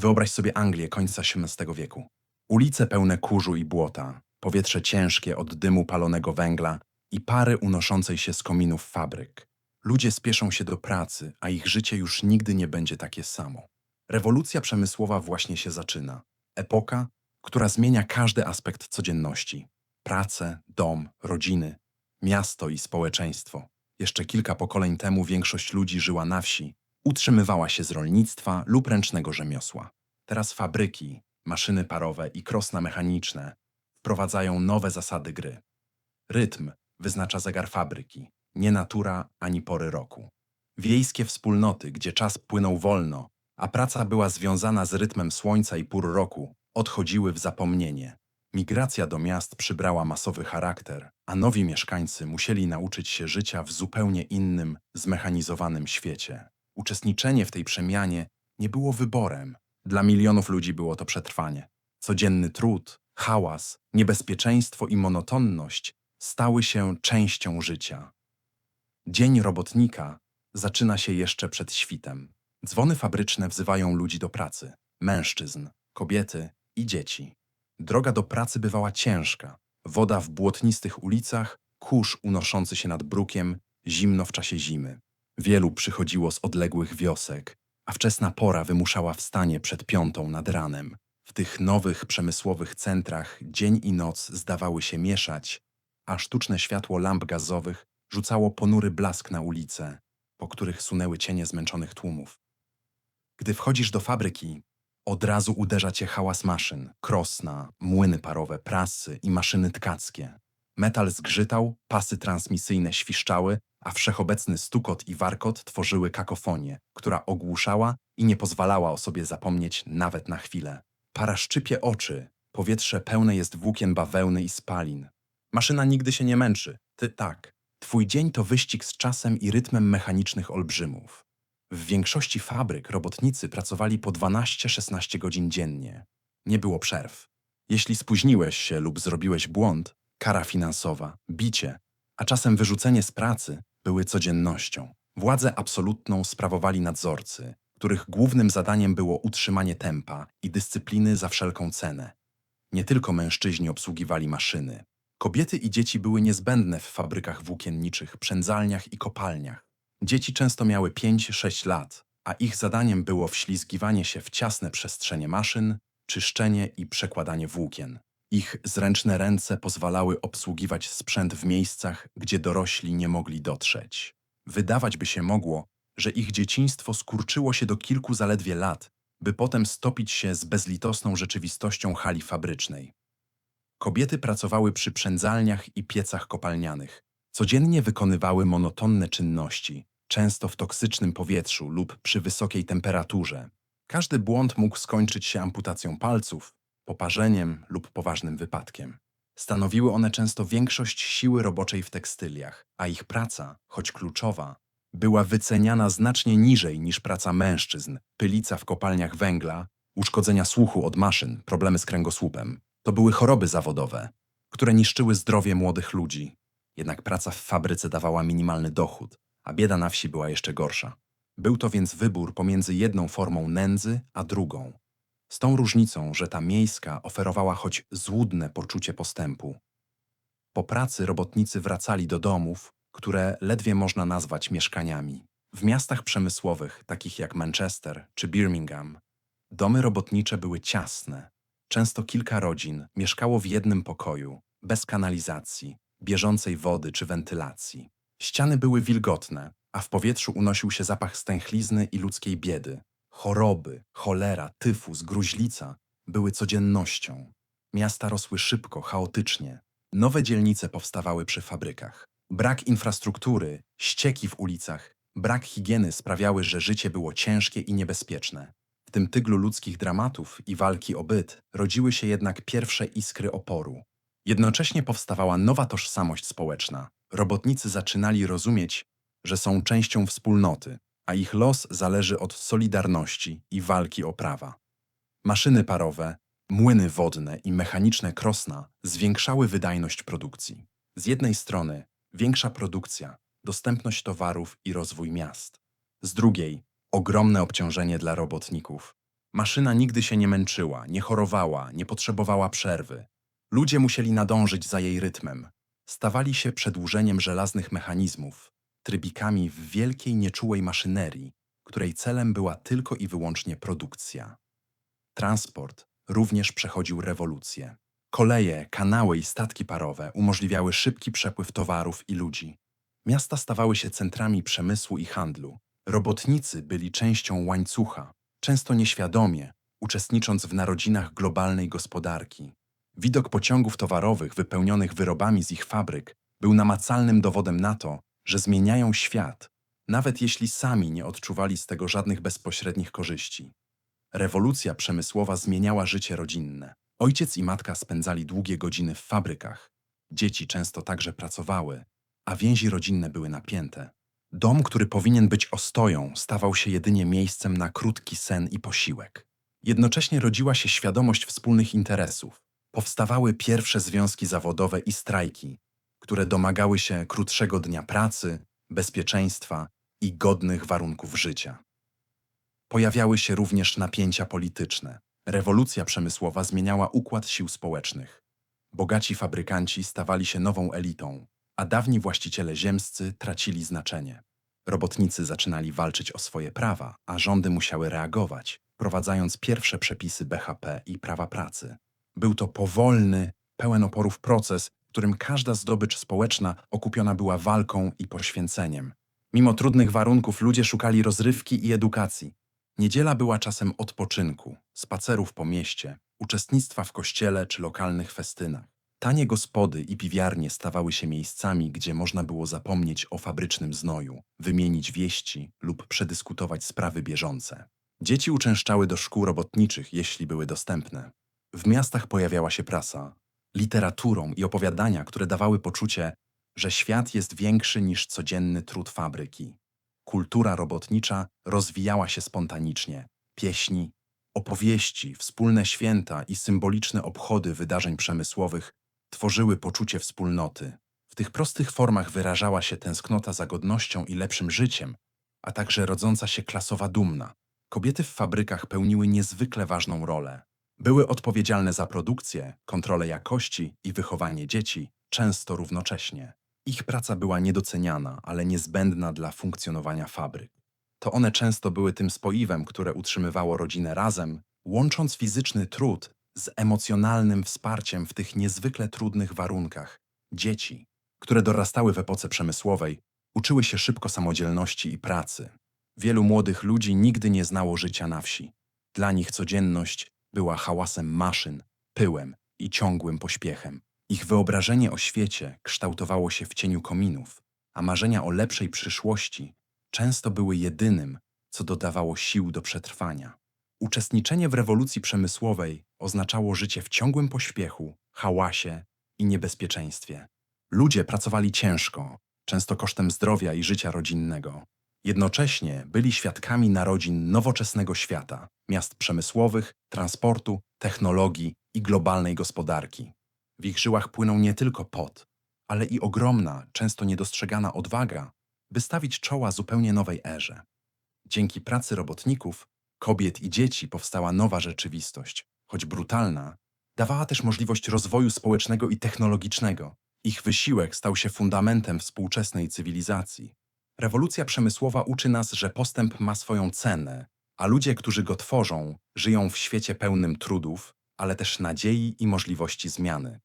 Wyobraź sobie Anglię końca XVII wieku. Ulice pełne kurzu i błota, powietrze ciężkie od dymu palonego węgla i pary unoszącej się z kominów fabryk. Ludzie spieszą się do pracy, a ich życie już nigdy nie będzie takie samo. Rewolucja przemysłowa właśnie się zaczyna. Epoka, która zmienia każdy aspekt codzienności. Pracę, dom, rodziny, miasto i społeczeństwo. Jeszcze kilka pokoleń temu większość ludzi żyła na wsi, utrzymywała się z rolnictwa lub ręcznego rzemiosła. Teraz fabryki, maszyny parowe i krosna mechaniczne wprowadzają nowe zasady gry. Rytm wyznacza zegar fabryki, nie natura ani pory roku. Wiejskie wspólnoty, gdzie czas płynął wolno, a praca była związana z rytmem słońca i pór roku, odchodziły w zapomnienie. Migracja do miast przybrała masowy charakter, a nowi mieszkańcy musieli nauczyć się życia w zupełnie innym, zmechanizowanym świecie. Uczestniczenie w tej przemianie nie było wyborem. Dla milionów ludzi było to przetrwanie. Codzienny trud, hałas, niebezpieczeństwo i monotonność stały się częścią życia. Dzień robotnika zaczyna się jeszcze przed świtem. Dzwony fabryczne wzywają ludzi do pracy mężczyzn, kobiety i dzieci. Droga do pracy bywała ciężka. Woda w błotnistych ulicach, kurz unoszący się nad brukiem, zimno w czasie zimy. Wielu przychodziło z odległych wiosek, a wczesna pora wymuszała wstanie przed piątą nad ranem. W tych nowych przemysłowych centrach dzień i noc zdawały się mieszać, a sztuczne światło lamp gazowych rzucało ponury blask na ulice, po których sunęły cienie zmęczonych tłumów. Gdy wchodzisz do fabryki, od razu uderza cię hałas maszyn, krosna, młyny parowe, prasy i maszyny tkackie. Metal zgrzytał, pasy transmisyjne świszczały, a wszechobecny stukot i warkot tworzyły kakofonię, która ogłuszała i nie pozwalała o sobie zapomnieć nawet na chwilę. Para szczypie oczy, powietrze pełne jest włókien bawełny i spalin. Maszyna nigdy się nie męczy, ty tak. Twój dzień to wyścig z czasem i rytmem mechanicznych olbrzymów. W większości fabryk robotnicy pracowali po 12-16 godzin dziennie. Nie było przerw. Jeśli spóźniłeś się lub zrobiłeś błąd, kara finansowa, bicie, a czasem wyrzucenie z pracy były codziennością. Władzę absolutną sprawowali nadzorcy, których głównym zadaniem było utrzymanie tempa i dyscypliny za wszelką cenę. Nie tylko mężczyźni obsługiwali maszyny. Kobiety i dzieci były niezbędne w fabrykach włókienniczych, przędzalniach i kopalniach. Dzieci często miały 5-6 lat, a ich zadaniem było wślizgiwanie się w ciasne przestrzenie maszyn, czyszczenie i przekładanie włókien. Ich zręczne ręce pozwalały obsługiwać sprzęt w miejscach, gdzie dorośli nie mogli dotrzeć. Wydawać by się mogło, że ich dzieciństwo skurczyło się do kilku zaledwie lat, by potem stopić się z bezlitosną rzeczywistością hali fabrycznej. Kobiety pracowały przy przędzalniach i piecach kopalnianych. Codziennie wykonywały monotonne czynności, często w toksycznym powietrzu lub przy wysokiej temperaturze. Każdy błąd mógł skończyć się amputacją palców, poparzeniem lub poważnym wypadkiem. Stanowiły one często większość siły roboczej w tekstyliach, a ich praca, choć kluczowa, była wyceniana znacznie niżej niż praca mężczyzn, pylica w kopalniach węgla, uszkodzenia słuchu od maszyn, problemy z kręgosłupem. To były choroby zawodowe, które niszczyły zdrowie młodych ludzi. Jednak praca w fabryce dawała minimalny dochód, a bieda na wsi była jeszcze gorsza. Był to więc wybór pomiędzy jedną formą nędzy a drugą. Z tą różnicą, że ta miejska oferowała choć złudne poczucie postępu. Po pracy robotnicy wracali do domów, które ledwie można nazwać mieszkaniami. W miastach przemysłowych, takich jak Manchester czy Birmingham, domy robotnicze były ciasne. Często kilka rodzin mieszkało w jednym pokoju, bez kanalizacji, bieżącej wody czy wentylacji. Ściany były wilgotne, a w powietrzu unosił się zapach stęchlizny i ludzkiej biedy. Choroby, cholera, tyfus, gruźlica były codziennością. Miasta rosły szybko, chaotycznie. Nowe dzielnice powstawały przy fabrykach. Brak infrastruktury, ścieki w ulicach, brak higieny sprawiały, że życie było ciężkie i niebezpieczne. W tym tyglu ludzkich dramatów i walki o byt rodziły się jednak pierwsze iskry oporu. Jednocześnie powstawała nowa tożsamość społeczna. Robotnicy zaczynali rozumieć, że są częścią wspólnoty, a ich los zależy od solidarności i walki o prawa. Maszyny parowe, młyny wodne i mechaniczne krosna zwiększały wydajność produkcji. Z jednej strony większa produkcja, dostępność towarów i rozwój miast. Z drugiej ogromne obciążenie dla robotników. Maszyna nigdy się nie męczyła, nie chorowała, nie potrzebowała przerwy. Ludzie musieli nadążyć za jej rytmem. Stawali się przedłużeniem żelaznych mechanizmów, trybikami w wielkiej, nieczułej maszynerii, której celem była tylko i wyłącznie produkcja. Transport również przechodził rewolucję. Koleje, kanały i statki parowe umożliwiały szybki przepływ towarów i ludzi. Miasta stawały się centrami przemysłu i handlu. Robotnicy byli częścią łańcucha, często nieświadomie, uczestnicząc w narodzinach globalnej gospodarki. Widok pociągów towarowych wypełnionych wyrobami z ich fabryk był namacalnym dowodem na to, że zmieniają świat, nawet jeśli sami nie odczuwali z tego żadnych bezpośrednich korzyści. Rewolucja przemysłowa zmieniała życie rodzinne. Ojciec i matka spędzali długie godziny w fabrykach. Dzieci często także pracowały, a więzi rodzinne były napięte. Dom, który powinien być ostoją, stawał się jedynie miejscem na krótki sen i posiłek. Jednocześnie rodziła się świadomość wspólnych interesów. Powstawały pierwsze związki zawodowe i strajki, które domagały się krótszego dnia pracy, bezpieczeństwa i godnych warunków życia. Pojawiały się również napięcia polityczne. Rewolucja przemysłowa zmieniała układ sił społecznych. Bogaci fabrykanci stawali się nową elitą, a dawni właściciele ziemscy tracili znaczenie. Robotnicy zaczynali walczyć o swoje prawa, a rządy musiały reagować, wprowadzając pierwsze przepisy BHP i prawa pracy. Był to powolny, pełen oporów proces, którym każda zdobycz społeczna okupiona była walką i poświęceniem. Mimo trudnych warunków ludzie szukali rozrywki i edukacji. Niedziela była czasem odpoczynku, spacerów po mieście, uczestnictwa w kościele czy lokalnych festynach. Tanie gospody i piwiarnie stawały się miejscami, gdzie można było zapomnieć o fabrycznym znoju, wymienić wieści lub przedyskutować sprawy bieżące. Dzieci uczęszczały do szkół robotniczych, jeśli były dostępne. W miastach pojawiała się prasa, literaturą i opowiadania, które dawały poczucie, że świat jest większy niż codzienny trud fabryki. Kultura robotnicza rozwijała się spontanicznie. Pieśni, opowieści, wspólne święta i symboliczne obchody wydarzeń przemysłowych tworzyły poczucie wspólnoty. W tych prostych formach wyrażała się tęsknota za godnością i lepszym życiem, a także rodząca się klasowa dumna. Kobiety w fabrykach pełniły niezwykle ważną rolę. Były odpowiedzialne za produkcję, kontrolę jakości i wychowanie dzieci, często równocześnie. Ich praca była niedoceniana, ale niezbędna dla funkcjonowania fabryk. To one często były tym spoiwem, które utrzymywało rodzinę razem, łącząc fizyczny trud z emocjonalnym wsparciem w tych niezwykle trudnych warunkach. Dzieci, które dorastały w epoce przemysłowej, uczyły się szybko samodzielności i pracy. Wielu młodych ludzi nigdy nie znało życia na wsi. Dla nich codzienność była hałasem maszyn, pyłem i ciągłym pośpiechem. Ich wyobrażenie o świecie kształtowało się w cieniu kominów, a marzenia o lepszej przyszłości często były jedynym, co dodawało sił do przetrwania. Uczestniczenie w rewolucji przemysłowej oznaczało życie w ciągłym pośpiechu, hałasie i niebezpieczeństwie. Ludzie pracowali ciężko, często kosztem zdrowia i życia rodzinnego. Jednocześnie byli świadkami narodzin nowoczesnego świata, miast przemysłowych, transportu, technologii i globalnej gospodarki. W ich żyłach płynął nie tylko pot, ale i ogromna, często niedostrzegana odwaga, by stawić czoła zupełnie nowej erze. Dzięki pracy robotników, kobiet i dzieci powstała nowa rzeczywistość, choć brutalna, dawała też możliwość rozwoju społecznego i technologicznego. Ich wysiłek stał się fundamentem współczesnej cywilizacji. Rewolucja przemysłowa uczy nas, że postęp ma swoją cenę, a ludzie, którzy go tworzą, żyją w świecie pełnym trudów, ale też nadziei i możliwości zmiany.